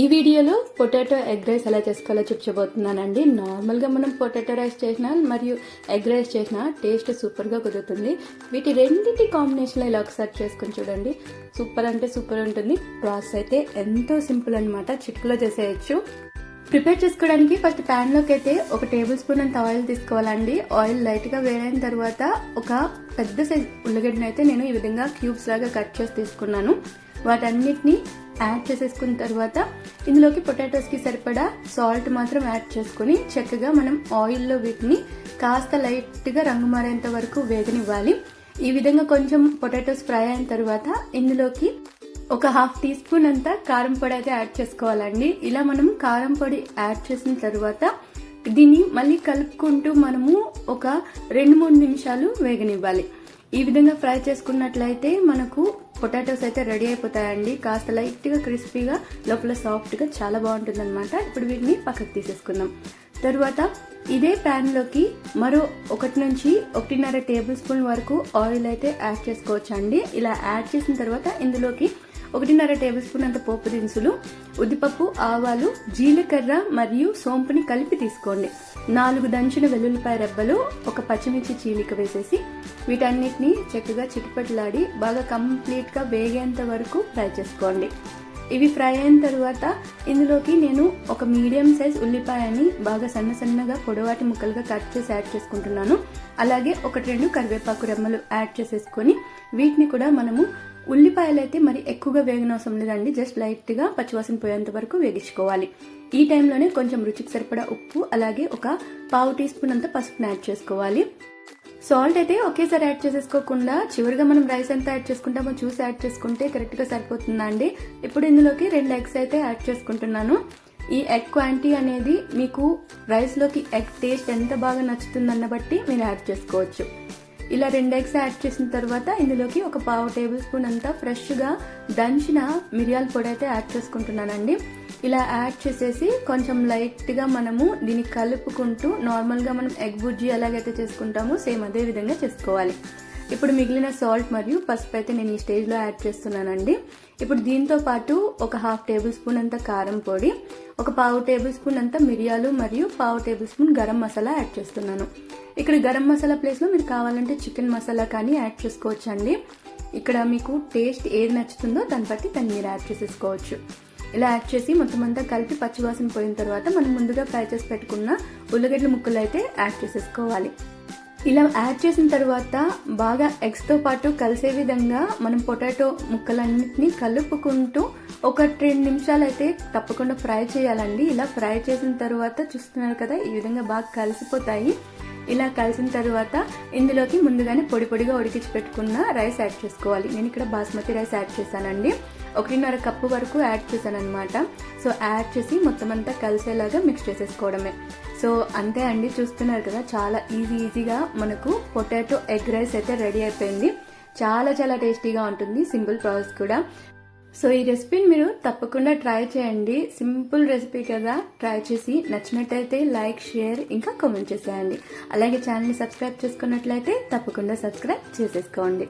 ఈ వీడియోలో potato egg rice ఎలా చేసుకోవాలో చూపించబోతున్నానండి. నార్మల్గా మనం పొటాటో రైస్ చేసినా మరియు ఎగ్ రైస్ చేసినా టేస్ట్ సూపర్గా కుదురుతుంది. వీటి రెండింటి కాంబినేషన్లో ఇలా ఒకసారి చేసుకొని చూడండి. సూపర్ అంటే సూపర్ ఉంటుంది. ప్రాసెస్ అయితే ఎంతో సింపుల్ అనమాట చిట్టులో చేసేయచ్చు. ప్రిపేర్ చేసుకోవడానికి ఫస్ట్ ప్యాన్లోకి అయితే ఒక టేబుల్ స్పూన్ అంత ఆయిల్ తీసుకోవాలండి. ఆయిల్ లైట్గా వేడైన తర్వాత ఒక పెద్ద సైజ్ ఉల్లిగడ్డను అయితే నేను ఈ విధంగా క్యూబ్స్ లాగా కట్ చేసి తీసుకున్నాను. వాటన్నిటిని యాడ్ చేసేసుకున్న తర్వాత ఇందులోకి పొటాటోస్కి సరిపడా సాల్ట్ మాత్రం యాడ్ చేసుకుని చక్కగా మనం ఆయిల్లో వీటిని కాస్త లైట్గా రంగు మారేంత వరకు వేగనివ్వాలి. ఈ విధంగా కొంచెం పొటాటోస్ ఫ్రై అయిన తర్వాత ఇందులోకి ఒక హాఫ్ టీ స్పూన్ అంతా కారం పొడి అయితే యాడ్ చేసుకోవాలండి. ఇలా మనం కారం పొడి యాడ్ చేసిన తర్వాత దీన్ని మళ్ళీ కలుపుకుంటూ మనము ఒక రెండు మూడు నిమిషాలు వేగనివ్వాలి. ఈ విధంగా ఫ్రై చేసుకున్నట్లయితే మనకు పొటాటోస్ అయితే రెడీ అయిపోతాయండి. కాస్త లైట్గా క్రిస్పీగా లోపల సాఫ్ట్గా చాలా బాగుంటుంది అనమాట ఇప్పుడు వీటిని పక్కకు తీసేసుకుందాం. తరువాత ఇదే ప్యాన్లోకి మరో ఒకటి నుంచి ఒకటిన్నర టేబుల్ స్పూన్ వరకు ఆయిల్ అయితే యాడ్ చేసుకోవచ్చు అండి ఇలా యాడ్ చేసిన తర్వాత ఇందులోకి ఒకటిన్నర టేబుల్ స్పూన్ అంత పోపు దినుసులు ఉద్దిపప్పు ఆవాలు జీలకర్ర మరియు సోంపుని కలిపి తీసుకోండి. నాలుగు దంచిన వెల్లుల్లిపాయ రెబ్బలు ఒక పచ్చిమిర్చి చీలిక వేసేసి వీటన్నిటిని చక్కగా చిటిపట్లాడి బాగా కంప్లీట్గా వేగేంత వరకు ఫ్రై చేసుకోండి. ఇవి ఫ్రై అయిన తర్వాత ఇందులోకి నేను ఒక మీడియం సైజ్ ఉల్లిపాయని బాగా సన్న సన్నగా పొడవాటి ముక్కలుగా కట్ చేసి యాడ్ చేసుకుంటున్నాను. అలాగే ఒకటి రెండు కరివేపాకు రెమ్మలు యాడ్ చేసేసుకొని వీటిని కూడా మనము ఉల్లిపాయలు అయితే మరి ఎక్కువగా వేగనవసరం లేదండి జస్ట్ లైట్గా పచ్చివాసన పోయేంత వరకు వేగించుకోవాలి. ఈ టైంలోనే కొంచెం రుచికి సరిపడా ఉప్పు అలాగే ఒక పావు టీ స్పూన్ అంత పసుపుని యాడ్ చేసుకోవాలి. సాల్ట్ అయితే ఒకేసారి యాడ్ చేసేసుకోకుండా చివరిగా మనం రైస్ ఎంత యాడ్ చేసుకుంటామో చూసి యాడ్ చేసుకుంటే కరెక్ట్గా సరిపోతుందండి ఇప్పుడు ఇందులోకి రెండు ఎగ్స్ అయితే యాడ్ చేసుకుంటున్నాను. ఈ ఎగ్ క్వాంటిటీ అనేది మీకు రైస్లోకి ఎగ్ టేస్ట్ ఎంత బాగా నచ్చుతుందన్న బట్టి మీరు యాడ్ చేసుకోవచ్చు. ఇలా రెండు ఎగ్స్ యాడ్ చేసిన తర్వాత ఇందులోకి ఒక పావు టేబుల్ స్పూన్ అంతా ఫ్రెష్గా దంచిన మిరియాల పొడి అయితే యాడ్ చేసుకుంటున్నానండి. ఇలా యాడ్ చేసేసి కొంచెం లైట్గా మనము దీన్ని కలుపుకుంటూ నార్మల్గా మనం ఎగ్ బుజ్జి ఎలాగైతే చేసుకుంటామో సేమ్ అదే విధంగా చేసుకోవాలి. ఇప్పుడు మిగిలిన సాల్ట్ మరియు పసుపు అయితే నేను ఈ స్టేజ్లో యాడ్ చేస్తున్నానండి. ఇప్పుడు దీంతో పాటు ఒక హాఫ్ టేబుల్ స్పూన్ అంత కారం పొడి ఒక పావు టేబుల్ స్పూన్ అంత మిరియాలు మరియు పావు tablespoon garam masala add చేస్తున్నాను. ఇక్కడ గరం మసాలా ప్లేస్లో మీరు కావాలంటే చికెన్ మసాలా కానీ యాడ్ చేసుకోవచ్చు అండి ఇక్కడ మీకు టేస్ట్ ఏది నచ్చుతుందో దాన్ని బట్టి దాన్ని మీరు యాడ్ చేసేసుకోవచ్చు. ఇలా యాడ్ చేసి మొత్తం అంతా కలిపి పచ్చివాసన పోయిన తర్వాత మనం ముందుగా ఫ్రై చేసి పెట్టుకున్న ఉల్లగడ్డల ముక్కలు అయితే యాడ్ చేసేసుకోవాలి. ఇలా యాడ్ చేసిన తర్వాత బాగా ఎగ్స్తో పాటు కలిసే విధంగా మనం పొటాటో ముక్కలన్నింటినీ కలుపుకుంటూ ఒక రెండు నిమిషాలు అయితే తప్పకుండా ఫ్రై చేయాలండి. ఇలా ఫ్రై చేసిన తర్వాత చూస్తున్నారు కదా ఈ విధంగా బాగా కలిసిపోతాయి. ఇలా కలిసిన తర్వాత ఇందులోకి ముందుగానే పొడి పొడిగా ఉడికించి పెట్టుకున్న రైస్ యాడ్ చేసుకోవాలి. నేను ఇక్కడ బాస్మతి రైస్ యాడ్ చేశానండి. ఒకటిన్నర కప్పు వరకు యాడ్ చేశాను అనమాట సో యాడ్ చేసి మొత్తం అంతా కలిసేలాగా మిక్స్ చేసేసుకోవడమే. సో అంతే అండి చూస్తున్నారు కదా చాలా ఈజీ ఈజీగా మనకు పొటాటో ఎగ్ రైస్ అయితే రెడీ అయిపోయింది. చాలా చాలా టేస్టీగా ఉంటుంది సింపుల్ ప్రాసెస్ కూడా. సో ఈ రెసిపీని మీరు తప్పకుండా ట్రై చేయండి. సింపుల్ రెసిపీ కదా ట్రై చేసి నచ్చినట్టయితే లైక్ షేర్ ఇంకా కామెంట్ చేసేయండి. అలాగే ఛానల్ని సబ్స్క్రైబ్ చేసుకున్నట్లయితే తప్పకుండా సబ్స్క్రైబ్ చేసేసుకోండి.